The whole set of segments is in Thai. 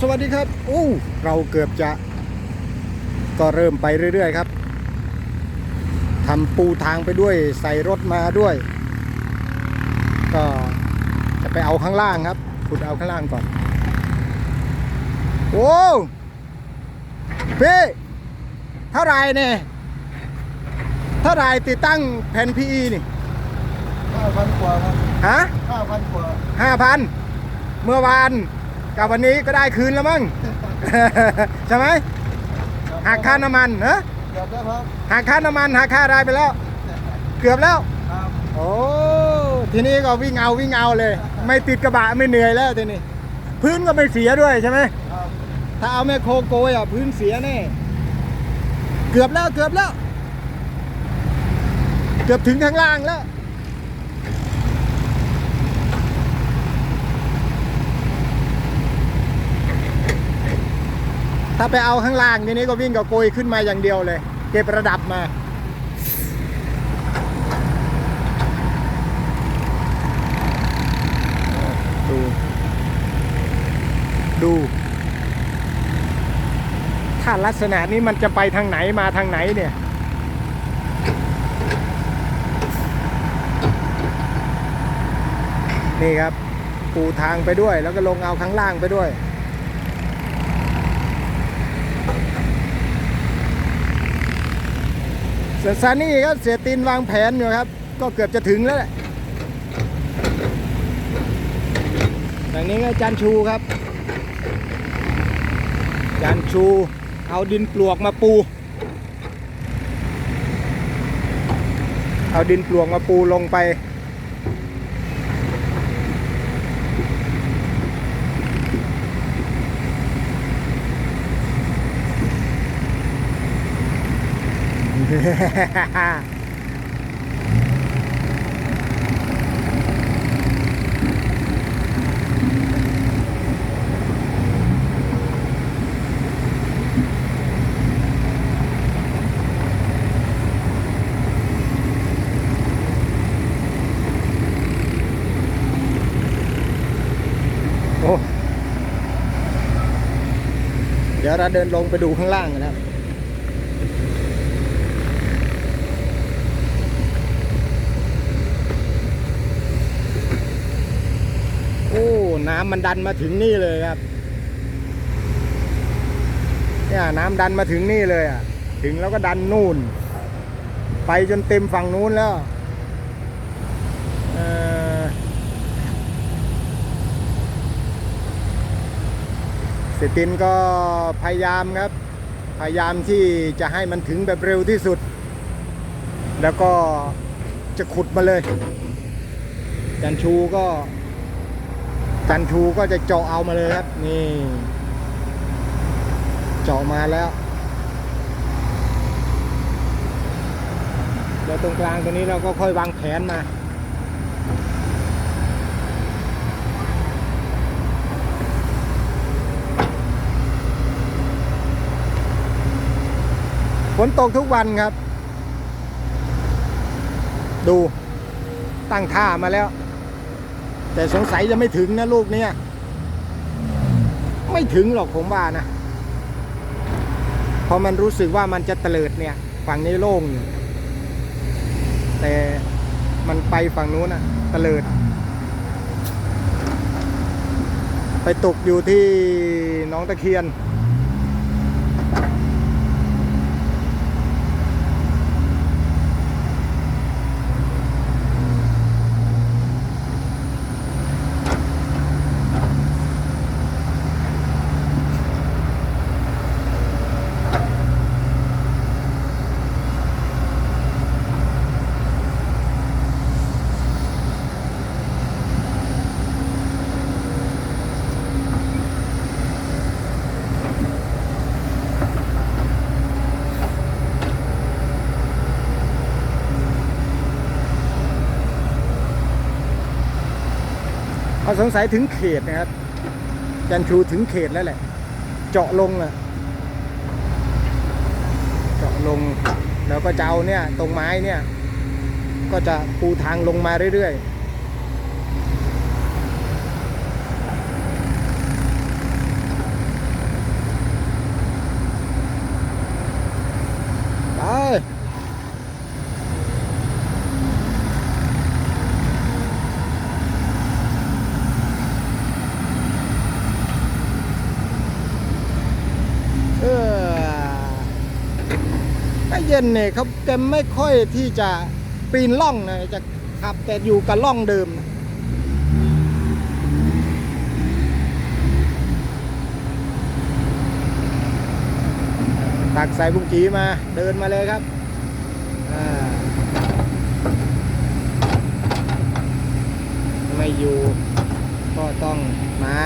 สวัสดีครับอู้เราเกือบจะ ก็เริ่มไปเรื่อย ๆ ครับทำปูทางไปด้วยใส่รถมาด้วย ก็จะไปเอาข้างล่างครับขุดเอาข้างล่างก่อนโอ้พี่เท่าไหรเนี่ยเท่าไหรติดตั้งแผ่น PE นี่ห้าพันกว่าครับฮะห้าพันกว่าห้าพันเมื่อวาน กับวันนี้ก็ได้คืนแล้วมั้ง ใช่ไหมหักค่าน้ำมันเนอะเกือบแล้วครับหักค่าน้ำมันหักค่ารายไปแล้ว เกือบแล้วครับโอ้ทีนี้ก็วิ่งเอาวิ่งเอาเลย ไม่ติดกระบะไม่เหนื่อยแล้วทีนี้ พื้นก็ไม่เสียด้วยใช่ไหมครับถ้าเอาแม่โคโกยอะพื้นเสียแน่เกือบแล้วเกือบแล้ว เกือบถึงข้างล่างแล้ว ถ้าไปเอาข้างล่างทีนี้ก็วิ่งกับโกยขึ้นมาอย่างเดียวเลย เก็บระดับมาดูดูถ้าลักษณะนี้มันจะไปทางไหนมาทางไหนเนี่ยนี่ครับปูทางไปด้วยแล้วก็ลงเอาข้างล่างไปด้วย ส่วนซานี่ครับเสียตีนวางแผนอยู่ครับ ก็เกือบจะถึงแล้วแหละอย่างนี้ก็จานชูครับจานชู เอาดินปลวกมาปู เอาดินปลวกมาปูลงไป เดี๋ยวเราเดินลงไปดูข้างล่างกันนะครับ โอ้ น้ำมันดันมาถึงนี่เลยครับ เนี่ยน้ำดันมาถึงนี่เลยอะ ถึงแล้วก็ดันนู่น ไปจนเต็มฝั่งนู้นแล้วเอ่อเสตินก็พยายามครับ พยายามที่จะให้มันถึงแบบเร็วที่สุด แล้วก็จะขุดมาเลยจันชูก็ จันชูก็จะเจาะเอามาเลยครับ นี่ เจาะมาแล้ว แล้วตรงกลางตัวนี้เราก็ค่อยวางแผนมา ฝนตกทุกวันครับ ดูตั้งท่ามาแล้ว แต่สงสัยจะไม่ถึงนะลูกเนี้ยไม่ถึงหรอกผมว่านะพอมันรู้สึกว่ามันจะเตลิดเนี่ยฝั่งนี้โล่งอยู่แต่มันไปฝั่งนู้นนะเตลิด ไปตกอยู่ที่น้องตะเคียน เขาสงสัยถึงเขตนะครับจันชูถึงเขตแล้วแหละ เจาะลงอะเจาะลงแล้วก็จะเอาเนี่ยตรงไม้เนี่ย ก็จะปูทางลงมาเรื่อยๆ ย็นเนี่ยเขาแกไม่ค่อยที่จะปีนล่องนะจะขับแต่อยู่กับล่องเดิมนะตักใส่บุ้งกีมาเดินมาเลยครับไม่อยู่ก็ต้องมา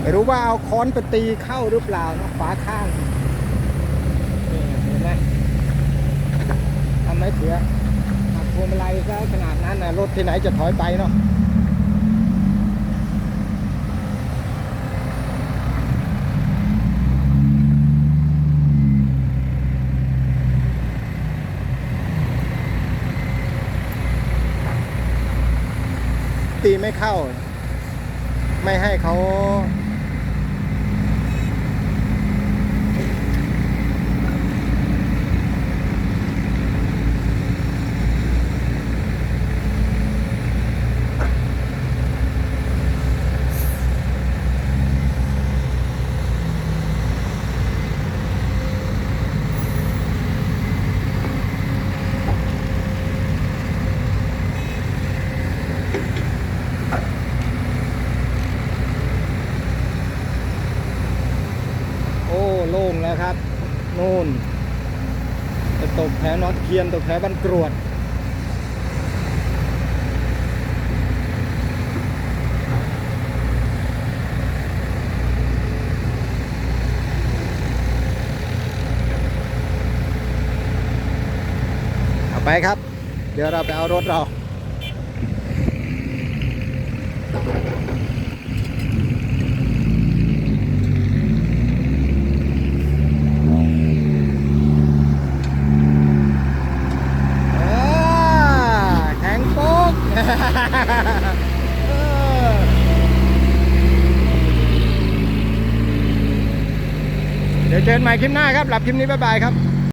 ไม่ รู้ว่าเอาค้อนไปตีเข้าหรือเปล่านะฝาข้างนี่เห็นไหมทำไมเสียหักพวงมาลัยซะขนาดนั้นนะรถที่ไหนจะถอยไปเนาะตีไม่เข้า ไม่ให้เขา โล่งแล้วครับนู่นไปตกแถวน็อตเคียนตกแถวบันกรวดไปครับ เดี๋ยวเราไปเอารถเรา อ่าแข็งโป๊ก เออเดี๋ยวเจอกันใหม่คลิปหน้าครับหลับคลิปนี้บ๊ายบายครับ